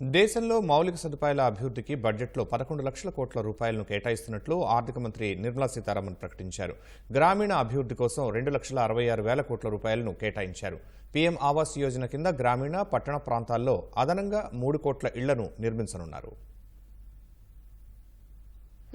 దేశంలో మౌలిక సదుపాయాల అభివృద్ధికి బడ్జెట్లో పదకొండు లక్షల కోట్ల రూపాయలను కేటాయిస్తున్నట్లు ఆర్థిక మంత్రి నిర్మలా సీతారామన్ ప్రకటించారు. గ్రామీణ అభివృద్ధి కోసం రెండు లక్షల అరవై ఆరు వేల కోట్ల రూపాయలను కేటాయించారు. పీఎం ఆవాస్ యోజన కింద గ్రామీణ పట్టణ ప్రాంతాల్లో అదనంగా మూడు కోట్ల ఇళ్ళను నిర్మించనున్నారు.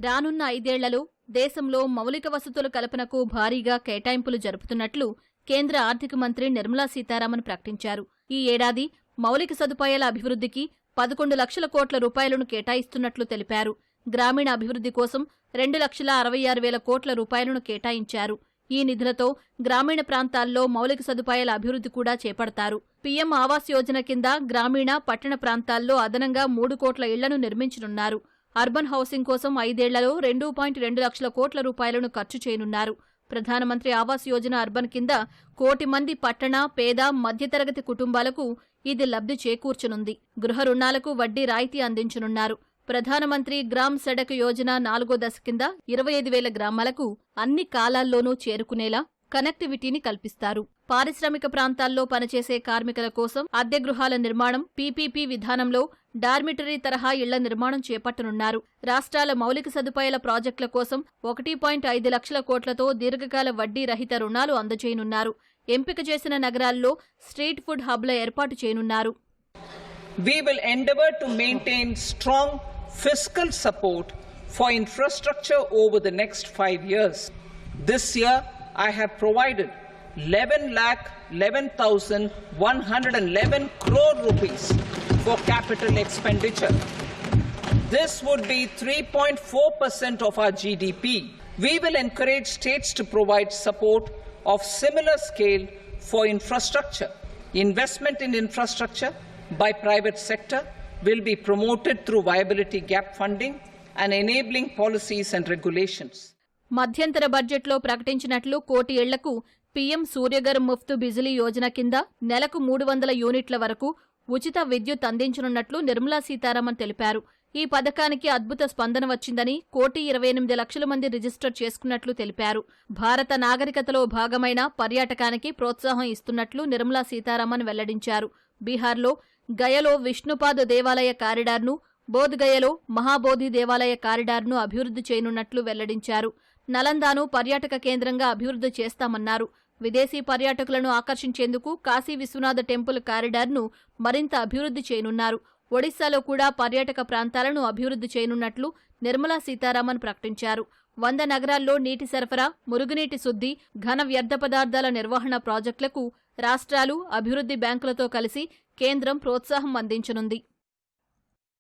రానున్న ఐదేళ్ళలో దేశంలో మౌలిక వసతుల కల్పనకు భారీగా కేటాయింపులు జరుపుతున్నట్లు కేంద్ర ఆర్థిక మంత్రి నిర్మలా సీతారామన్ ప్రకటించారు. ఈ ఏడాది మౌలిక సదుపాయాల అభివృద్ధికి పదకొండు లక్షల కోట్ల రూపాయలను కేటాయిస్తున్నట్లు తెలిపారు. గ్రామీణ అభివృద్ధి కోసం రెండు లక్షల అరవై ఆరు వేల కోట్ల రూపాయలను కేటాయించారు. ఈ నిధులతో గ్రామీణ ప్రాంతాల్లో మౌలిక సదుపాయాల అభివృద్ధి కూడా చేపడతారు. పీఎం ఆవాస్ యోజన కింద గ్రామీణ పట్టణ ప్రాంతాల్లో అదనంగా మూడు కోట్ల ఇళ్ళను నిర్మించనున్నారు. అర్బన్ హౌసింగ్ కోసం ఐదేళ్ళలో రెండు పాయింట్ రెండు లక్షల కోట్ల రూపాయలను ఖర్చు చేయనున్నారు. ప్రధానమంత్రి ఆవాస్ యోజన అర్బన్ కింద కోటి మంది పట్టణ పేద మధ్యతరగతి కుటుంబాలకు ఇది లబ్ధి చేకూర్చనుంది. గృహ రుణాలకు వడ్డీ రాయితీ అందించనున్నారు. ప్రధానమంత్రి గ్రామ్ సడక్ యోజన నాలుగో దశ కింద ఇరవై ఐదు వేల గ్రామాలకు అన్ని కాలాల్లోనూ చేరుకునేలా కనెక్టివిటీని కల్పిస్తారు. పారిశ్రామిక ప్రాంతాల్లో పనిచేసే కార్మికుల కోసం అద్దె గృహాల నిర్మాణం పీపీపీ విధానంలో డార్మిటరీ తరహా ఇళ్ళ నిర్మాణం చేపట్టనున్నారు. రాష్ట్రాల మౌలిక సదుపాయాల ప్రాజెక్టుల కోసం ఒకటి పాయింట్ ఐదు లక్షల కోట్లతో దీర్ఘకాల వడ్డీ రహిత రుణాలు అందజేయనున్నారు. ఎంపిక చేసిన నగరాల్లో స్ట్రీట్ ఫుడ్ హబ్ల ఏర్పాటు చేయనున్నారు. We will endeavor to maintain strong fiscal support for infrastructure over the next five years. This year, I have provided 11 lakh 11,111 crore rupees for capital expenditure. This would be 3.4% of our GDP. We will encourage states to provide support of similar scale for infrastructure. Investment in infrastructure by private sector will be promoted through viability gap funding and enabling policies and regulations. మధ్యంతర బడ్జెట్లో ప్రకటించినట్లు కోటి ఏళ్ళకు PM Surya Ghar Muft Bijli Yojana కింద నెలకు మూడు వందల యూనిట్ల వరకు ఉచిత విద్యుత్ అందించనున్నట్లు నిర్మలా సీతారామన్ తెలిపారు. ఈ పథకానికి అద్భుత స్పందన వచ్చిందని కోటి ఇరవై ఎనిమిది లక్షల మంది రిజిస్టర్ చేసుకున్నట్లు తెలిపారు. భారత నాగరికతలో భాగమైన పర్యాటకానికి ప్రోత్సాహం ఇస్తున్నట్లు నిర్మలా సీతారామన్ వెల్లడించారు. బీహార్లో గయలో విష్ణుపాద దేవాలయ కారిడార్ను బోధ్గయలో మహాబోధి దేవాలయ కారిడార్ను అభివృద్ధి చేయనున్నట్లు వెల్లడించారు. నలందాను పర్యాటక కేంద్రంగా అభివృద్ధి చేస్తామన్నారు. విదేశీ పర్యాటకులను ఆకర్షించేందుకు కాశీ విశ్వనాథ టెంపుల్ కారిడార్ను మరింత అభివృద్ధి చేయనున్నారు. ఒడిశాలో కూడా పర్యాటక ప్రాంతాలను అభివృద్ధి చేయనున్నట్లు నిర్మలా సీతారామన్ ప్రకటించారు. వంద నగరాల్లో నీటి సరఫరా మురుగునీటి శుద్ధి ఘన వ్యర్థ పదార్థాల నిర్వహణ ప్రాజెక్టులకు రాష్ట్రాలు అభివృద్ధి బ్యాంకులతో కలిసి కేంద్రం ప్రోత్సాహం అందించనుంది.